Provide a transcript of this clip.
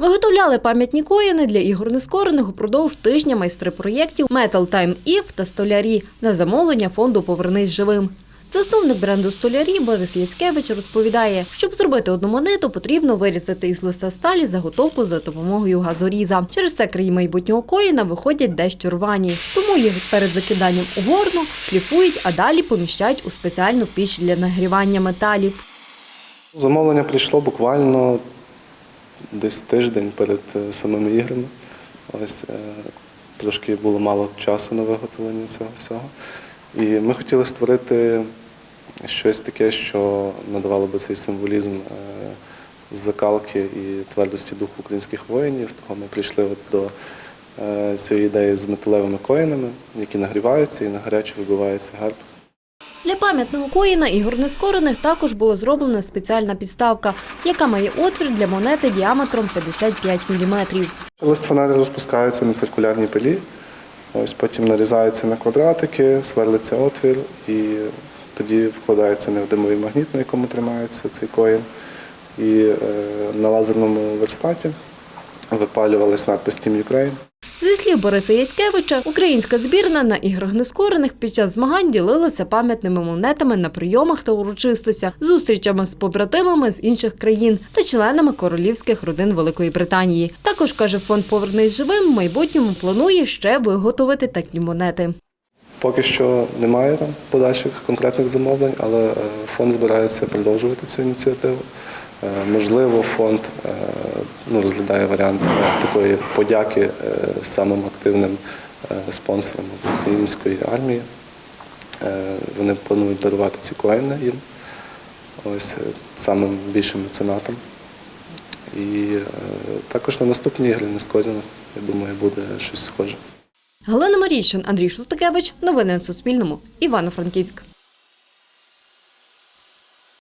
Виготовляли пам'ятні коїни для ігор нескорених упродовж тижня майстри проєктів Metal Time Eve та столярі на замовлення фонду Повернись живим. Засновник бренду столярі Борис Яцкевич розповідає, щоб зробити одну монету, потрібно вирізати із листа сталі заготовку за допомогою газоріза. Через це краї майбутнього коїна виходять дещо рвані. Тому їх перед закиданням у горну шліфують, а далі поміщають у спеціальну піч для нагрівання металів. Замовлення прийшло буквально десь тиждень перед е, самими іграми. Ось е, трошки було мало часу на виготовлення цього всього. І ми хотіли створити щось таке, що надавало би цей символізм е, закалки і твердості духу українських воїнів. Того ми прийшли от до цієї ідеї з металевими коїнами, які нагріваються і на гаряче вибивається герб. Для пам'ятного коїна ігор нескорених також була зроблена спеціальна підставка, яка має отвір для монети діаметром 55 мм. Лист фонарі розпускаються на циркулярній пилі, ось потім нарізаються на квадратики, сверлиться отвір і тоді вкладається невдимовий магніт, на якому тримається цей коїн. І е, на лазерному верстаті випалювались надпис Team Ukraine. Зі слів Бориса Яськевича, українська збірна на іграх нескорених під час змагань ділилася пам'ятними монетами на прийомах та урочистостях, зустрічами з побратимами з інших країн та членами королівських родин Великої Британії. Також каже фонд Повернись живим. В майбутньому планує ще виготовити такі монети. Поки що немає там подальших конкретних замовлень, але е, фонд збирається продовжувати цю ініціативу. Е, Можливо, фонд е, ну, розглядає варіант такої подяки самим активним спонсорам української армії. Вони планують дарувати ці коїни їм, ось самим більшим меценатам. І також на наступні ігри нескорених, я думаю, буде щось схоже. Галина Маріщин, Андрій Шустакевич. Новини на Суспільному. Івано-Франківськ.